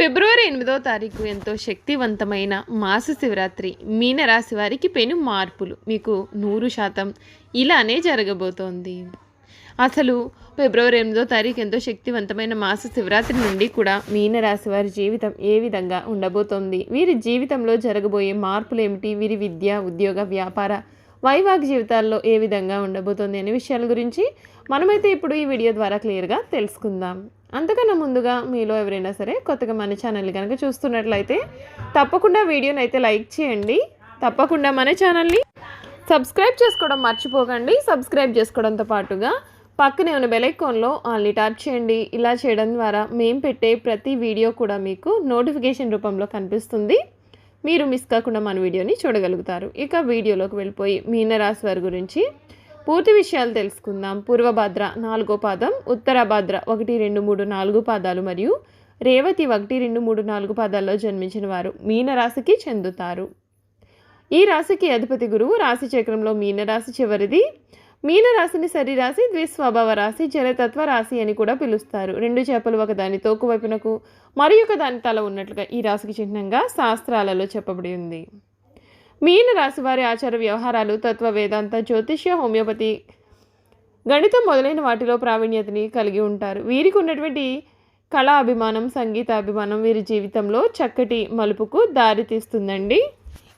ఫిబ్రవరి ఎనిమిదో తారీఖు ఎంతో శక్తివంతమైన మాస శివరాత్రి మీనరాశి వారికి పెను మార్పులు. మీకు నూరు శాతం ఇలానే జరగబోతోంది. అసలు ఫిబ్రవరి ఎనిమిదో తారీఖు ఎంతో శక్తివంతమైన మాస శివరాత్రి నుండి కూడా మీనరాశి వారి జీవితం ఏ విధంగా ఉండబోతోంది? వీరి జీవితంలో జరగబోయే మార్పులు ఏమిటి? వీరి విద్య ఉద్యోగ వ్యాపార వైవాహిక జీవితాల్లో ఏ విధంగా ఉండబోతోంది అనే విషయాల గురించి మనమైతే ఇప్పుడు ఈ వీడియో ద్వారా క్లియర్గా తెలుసుకుందాం. అంతకన్నా ముందుగా మీలో ఎవరైనా సరే కొత్తగా మన ఛానల్ కనుక చూస్తున్నట్లయితే తప్పకుండా వీడియోని అయితే లైక్ చేయండి. తప్పకుండా మన ఛానల్ని సబ్స్క్రైబ్ చేసుకోవడం మర్చిపోకండి. సబ్స్క్రైబ్ చేసుకోవడంతో పాటుగా పక్కనే ఉన్న బెల్ ఐకాన్లో ట్యాప్ చేయండి. ఇలా చేయడం ద్వారా మేము పెట్టే ప్రతి వీడియో కూడా మీకు నోటిఫికేషన్ రూపంలో కనిపిస్తుంది. మీరు మిస్ కాకుండా మన వీడియోని చూడగలుగుతారు. ఇక వీడియోలోకి వెళ్ళిపోయి మీనరాశి వారి గురించి పూర్తి విషయాలు తెలుసుకుందాం. పూర్వభద్ర నాలుగో పాదం ఉత్తరభద్ర ఒకటి రెండు మూడు నాలుగు పాదాలు మరియు రేవతి ఒకటి రెండు మూడు నాలుగు పాదాల్లో జన్మించిన వారు మీనరాశికి చెందుతారు. ఈ రాశికి అధిపతి గురువు రాశి చక్రంలో మీనరాశి చివరిది. మీనరాశిని సరిరాశి ద్విస్వభావ రాశి జలతత్వ రాశి అని కూడా పిలుస్తారు. రెండు చేపలు ఒకదాని తోకు వైపునకు మరి ఒక దాని తల ఉన్నట్లుగా ఈ రాశికి చిహ్నంగా శాస్త్రాలలో చెప్పబడి ఉంది. మీన రాశి వారి ఆచార వ్యవహారాలు తత్వ వేదాంత జ్యోతిష్య హోమియోపతి గణితం మొదలైన వాటిలో ప్రావీణ్యతని కలిగి ఉంటారు. వీరికి ఉన్నటువంటి కళా అభిమానం సంగీత అభిమానం వీరి జీవితంలో చక్కటి మలుపుకు దారితీస్తుందండి.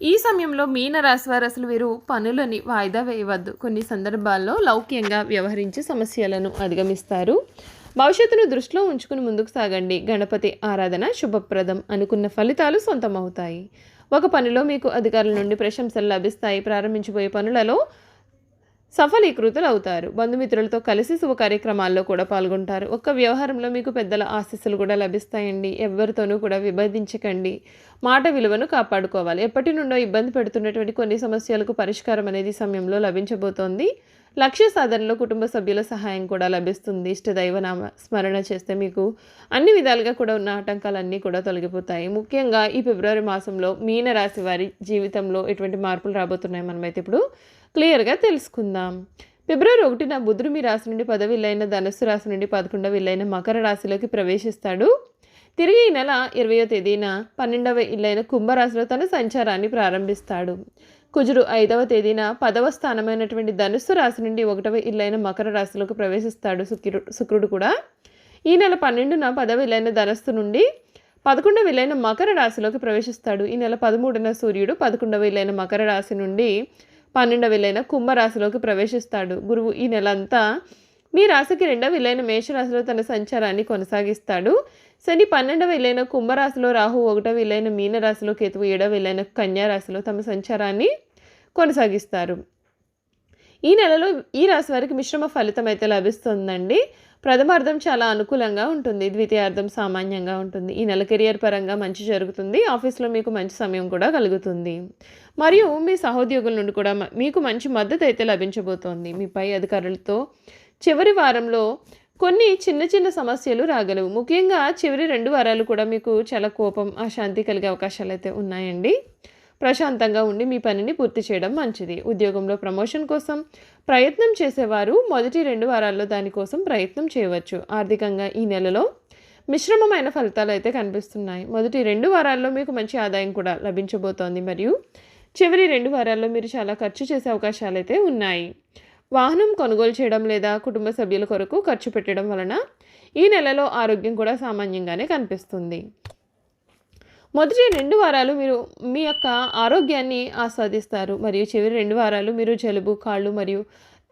ఈ సమయంలో మీన రాశి వారు అసలు వీరు పనులని వాయిదా వేయవద్దు. కొన్ని సందర్భాల్లో లౌక్యంగా వ్యవహరించి సమస్యలను అధిగమిస్తారు. భవిష్యత్తును దృష్టిలో ఉంచుకుని ముందుకు సాగండి. గణపతి ఆరాధన శుభప్రదం అనుకున్న ఫలితాలు సొంతమవుతాయి. ఒక పనిలో మీకు అధికారుల నుండి ప్రశంసలు లభిస్తాయి. ప్రారంభించబోయే పనులలో సఫలీకృతులు అవుతారు బంధుమిత్రులతో కలిసి శుభ కార్యక్రమాల్లో కూడా పాల్గొంటారు. ఒక్క వ్యవహారంలో మీకు పెద్దల ఆశీస్సులు కూడా లభిస్తాయండి. ఎవరితోనూ కూడా విభేదించకండి. మాట విలువను కాపాడుకోవాలి. ఎప్పటి నుండో ఇబ్బంది పెడుతున్నటువంటి కొన్ని సమస్యలకు పరిష్కారం అనేది సమయంలో లభించబోతోంది. లక్ష్య సాధనలో కుటుంబ సభ్యుల సహాయం కూడా లభిస్తుంది. ఇష్టదైవనామ స్మరణ చేస్తే మీకు అన్ని విధాలుగా కూడా ఉన్న ఆటంకాలన్నీ కూడా తొలగిపోతాయి. ముఖ్యంగా ఈ ఫిబ్రవరి మాసంలో మీన రాశి వారి జీవితంలో ఎటువంటి మార్పులు రాబోతున్నాయి? మనమైతే ఇప్పుడు క్లియర్గా తెలుసుకుందాం. ఫిబ్రవరి ఒకటిన బుధుడు మీ రాశి నుండి పదవి ఇల్లైన ధనస్సు రాశి నుండి పదకొండవ ఇల్లైన మకర రాశిలోకి ప్రవేశిస్తాడు. తిరిగి ఈ నెల ఇరవయో తేదీన పన్నెండవ ఇల్లైన కుంభరాశిలో తన సంచారాన్ని ప్రారంభిస్తాడు. కుజుడు ఐదవ తేదీన పదవ స్థానమైనటువంటి ధనుస్సు రాశి నుండి ఒకటవ ఇల్లైన మకర రాశిలోకి ప్రవేశిస్తాడు శుక్రుడు శుక్రుడు కూడా. ఈ నెల పన్నెండున పదవ ఇల్లైన ధనస్సు నుండి పదకొండవ ఇల్లైన మకర రాశిలోకి ప్రవేశిస్తాడు. ఈ నెల పదమూడున సూర్యుడు పదకొండవ ఇల్లైన మకర రాశి నుండి పన్నెండవ ఇల్లైన కుంభరాశిలోకి ప్రవేశిస్తాడు. గురువు ఈ నెల అంతా మీ రాశికి రెండవ విలైన మేషరాశిలో తన సంచారాన్ని కొనసాగిస్తాడు. శని పన్నెండవ విలైన కుంభరాశిలో రాహు ఒకటవ విలైన మీనరాశిలో కేతువు ఏడవ విలైన కన్యారాశిలో తమ సంచారాన్ని కొనసాగిస్తారు. ఈ నెలలో ఈ రాశి వారికి మిశ్రమ ఫలితం అయితే లభిస్తుందండి. ప్రథమార్థం చాలా అనుకూలంగా ఉంటుంది ద్వితీయార్థం సామాన్యంగా ఉంటుంది. ఈ నెల కెరియర్ పరంగా మంచి జరుగుతుంది ఆఫీస్లో మీకు మంచి సమయం కూడా కలుగుతుంది. మరియు మీ సహోద్యోగుల నుండి కూడా మీకు మంచి మద్దతు అయితే లభించబోతోంది. మీ పై అధికారులతో చివరి వారంలో కొన్ని చిన్న చిన్న సమస్యలు రాగలవు. ముఖ్యంగా చివరి రెండు వారాలు కూడా మీకు చాలా కోపం అశాంతి కలిగే అవకాశాలు అయితే ఉన్నాయండి. ప్రశాంతంగా ఉండి మీ పనిని పూర్తి చేయడం మంచిది. ఉద్యోగంలో ప్రమోషన్ కోసం ప్రయత్నం చేసేవారు మొదటి రెండు వారాల్లో దానికోసం ప్రయత్నం చేయవచ్చు. ఆర్థికంగా ఈ నెలలో మిశ్రమమైన ఫలితాలు అయితే కనిపిస్తున్నాయి. మొదటి రెండు వారాల్లో మీకు మంచి ఆదాయం కూడా లభించబోతోంది. మరియు చివరి రెండు వారాల్లో మీరు చాలా ఖర్చు చేసే అవకాశాలు అయితే ఉన్నాయి. వాహనం కొనుగోలు చేయడం లేదా కుటుంబ సభ్యుల కొరకు ఖర్చు పెట్టడం వలన ఈ నెలలో ఆరోగ్యం కూడా సామాన్యంగానే కనిపిస్తుంది. మొదటి రెండు వారాలు మీరు మీ యొక్క ఆరోగ్యాన్ని ఆస్వాదిస్తారు. మరియు చివరి రెండు వారాలు మీరు జలుబు కాళ్ళు మరియు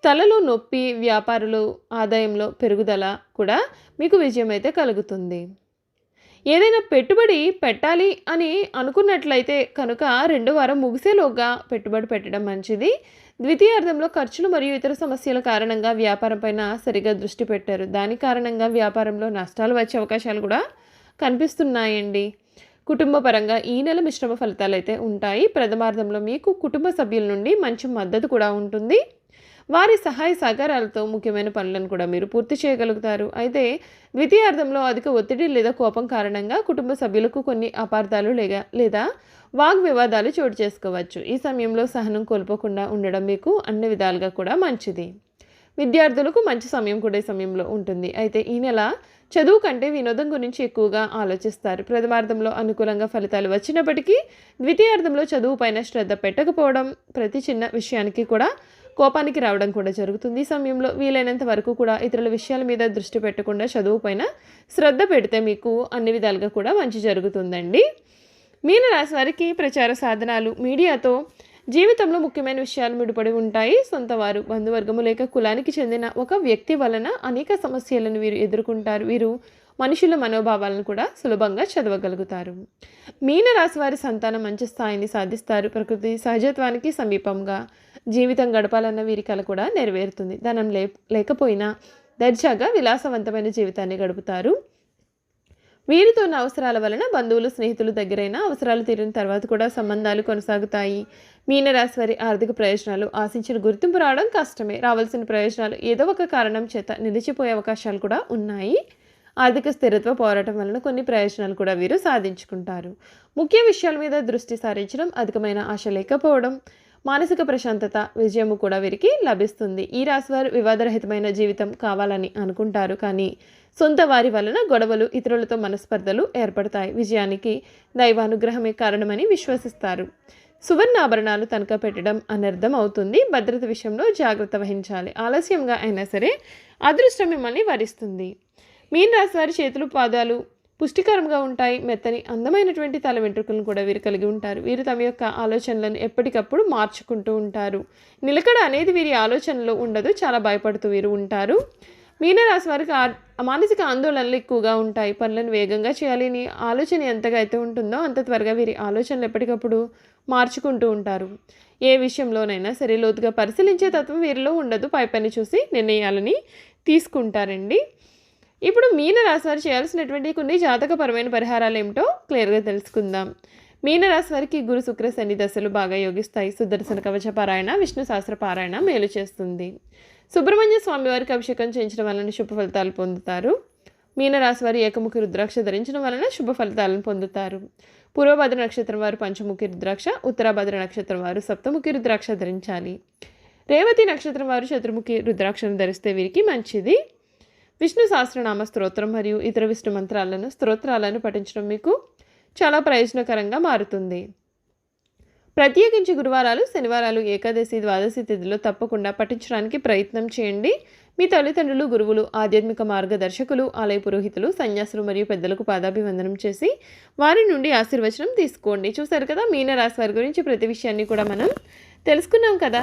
తలలో నొప్పి వ్యాపారులు ఆదాయంలో పెరుగుదల కూడా మీకు విజయం అయితే కలుగుతుంది. ఏదైనా పెట్టుబడి పెట్టాలి అని అనుకున్నట్లయితే కనుక రెండు వారం ముగిసేలోగా పెట్టుబడి పెట్టడం మంచిది. ద్వితీయార్థంలో ఖర్చులు మరియు ఇతర సమస్యల కారణంగా వ్యాపారం పైన సరిగా దృష్టి పెట్టారు. దాని కారణంగా వ్యాపారంలో నష్టాలు వచ్చే అవకాశాలు కూడా కనిపిస్తున్నాయండి. కుటుంబ పరంగా ఈ నెల మిశ్రమ ఫలితాలు అయితే ఉంటాయి. ప్రథమార్థంలో మీకు కుటుంబ సభ్యుల నుండి మంచి మద్దతు కూడా ఉంటుంది. వారి సహాయ సహకారాలతో ముఖ్యమైన పనులను కూడా మీరు పూర్తి చేయగలుగుతారు. అయితే ద్వితీయార్థంలో అధిక ఒత్తిడి లేదా కోపం కారణంగా కుటుంబ సభ్యులకు కొన్ని అపార్థాలు లేదా లేదా వాగ్వివాదాలు చోటు చేసుకోవచ్చు. ఈ సమయంలో సహనం కోల్పోకుండా ఉండడం మీకు అన్ని విధాలుగా కూడా మంచిది. విద్యార్థులకు మంచి సమయం కూడా ఈ సమయంలో ఉంటుంది. అయితే ఈ నెల చదువు కంటే వినోదం గురించి ఎక్కువగా ఆలోచిస్తారు. ప్రథమార్థంలో అనుకూలంగా ఫలితాలు వచ్చినప్పటికీ ద్వితీయార్థంలో చదువు పైన శ్రద్ధ పెట్టకపోవడం ప్రతి చిన్న విషయానికి కూడా కోపానికి రావడం కూడా జరుగుతుంది. ఈ సమయంలో వీలైనంత వరకు కూడా ఇతరుల విషయాల మీద దృష్టి పెట్టకుండా చదువు పైన శ్రద్ధ పెడితే మీకు అన్ని విధాలుగా కూడా మంచి జరుగుతుందండి. మీనరాశి వారికి ప్రచార సాధనాలు మీడియాతో జీవితంలో ముఖ్యమైన విషయాలు ముడిపడి ఉంటాయి. సొంత వారు బంధువర్గము లేక కులానికి చెందిన ఒక వ్యక్తి వలన అనేక సమస్యలను వీరు ఎదుర్కొంటారు. వీరు మనుషుల మనోభావాలను కూడా సులభంగా చదవగలుగుతారు. మీనరాశి వారి సంతానం మంచి స్థాయిని సాధిస్తారు. ప్రకృతి సహజత్వానికి సమీపంగా జీవితం గడపాలన్న వీరి కల కూడా నెరవేరుతుంది. ధనం లే లేకపోయినా దర్జాగా విలాసవంతమైన జీవితాన్ని గడుపుతారు. వీరితో ఉన్న అవసరాల వలన బంధువులు స్నేహితులు దగ్గరైన అవసరాలు తీరిన తర్వాత కూడా సంబంధాలు కొనసాగుతాయి. మీనరాశి వారి ఆర్థిక ప్రయోజనాలు ఆశించిన గుర్తింపు రావడం కష్టమే. రావాల్సిన ప్రయోజనాలు ఏదో ఒక కారణం చేత నిలిచిపోయే అవకాశాలు కూడా ఉన్నాయి. ఆర్థిక స్థిరత్వ పోరాటం వలన కొన్ని ప్రయోజనాలు కూడా వీరు సాధించుకుంటారు. ముఖ్య విషయాల మీద దృష్టి సారించడం అధికమైన ఆశ లేకపోవడం మానసిక ప్రశాంతత విజయము కూడా వీరికి లభిస్తుంది. ఈ రాశివారు వివాదరహితమైన జీవితం కావాలని అనుకుంటారు. కానీ సొంత వారి వలన గొడవలు ఇతరులతో మనస్పర్ధలు ఏర్పడతాయి. విజయానికి దైవానుగ్రహమే కారణమని విశ్వసిస్తారు. సువర్ణ ఆభరణాలు తనఖా పెట్టడం అనర్థం అవుతుంది. భద్రత విషయంలో జాగ్రత్త వహించాలి. ఆలస్యంగా అయినా సరే అదృష్టం మిమ్మల్ని వరిస్తుంది. మీన రాశి వారి చేతులు పాదాలు పుష్టికరంగా ఉంటాయి. మెత్తని అందమైనటువంటి తల వెంట్రుకలను కూడా వీరు కలిగి ఉంటారు. వీరు తమ యొక్క ఆలోచనలను ఎప్పటికప్పుడు మార్చుకుంటూ ఉంటారు. నిలకడ అనేది వీరి ఆలోచనలో ఉండదు. చాలా భయపడుతూ వీరు ఉంటారు. మీనరాశి వారికి ఆ- మానసిక ఆందోళనలు ఎక్కువగా ఉంటాయి. పనులను వేగంగా చేయాలని ఆలోచన ఎంతగా అయితే ఉంటుందో అంత త్వరగా వీరి ఆలోచనలు ఎప్పటికప్పుడు మార్చుకుంటూ ఉంటారు. ఏ విషయంలోనైనా సరే లోతుగా పరిశీలించే తత్వం వీరిలో ఉండదు. పై పని చూసి నిర్ణయాలని తీసుకుంటారండి. ఇప్పుడు మీనరాశి వారు చేయాల్సినటువంటి కొన్ని జాతకపరమైన పరిహారాలు ఏమిటో క్లియర్గా తెలుసుకుందాం. మీనరాశి వారికి గురు శుక్ర శని దశలు బాగా యోగిస్తాయి. సుదర్శన కవచ పారాయణ విష్ణు సహస్ర పారాయణ మేలు చేస్తుంది. సుబ్రహ్మణ్య స్వామి వారికి అభిషేకం చేయించడం వలన శుభ ఫలితాలు పొందుతారు. మీనరాశి వారి ఏకముఖి రుద్రాక్ష ధరించడం వలన శుభ ఫలితాలను పొందుతారు. పూర్వభద్ర నక్షత్రం వారు పంచముఖి రుద్రాక్ష ఉత్తరాభద్ర నక్షత్రం వారు సప్తముఖి రుద్రాక్ష ధరించాలి. రేవతి నక్షత్రం వారు చతుర్ముఖి రుద్రాక్షను ధరిస్తే వీరికి మంచిది. విష్ణు సహస్రనామ స్తోత్రం మరియు ఇతర విష్ణు మంత్రాలను స్తోత్రాలను పఠించడం మీకు చాలా ప్రయోజనకరంగా మారుతుంది. ప్రత్యేకించి గురువారాలు శనివారాలు ఏకాదశి ద్వాదశి తిథిలో తప్పకుండా పఠించడానికి ప్రయత్నం చేయండి. మీ తల్లిదండ్రులు గురువులు ఆధ్యాత్మిక మార్గదర్శకులు ఆలయ పురోహితులు సన్యాసులు మరియు పెద్దలకు పాదాభివందనం చేసి వారి నుండి ఆశీర్వచనం తీసుకోండి. చూసారు కదా మీనరాశి వారి గురించి ప్రతి విషయాన్ని కూడా మనం తెలుసుకున్నాం కదా.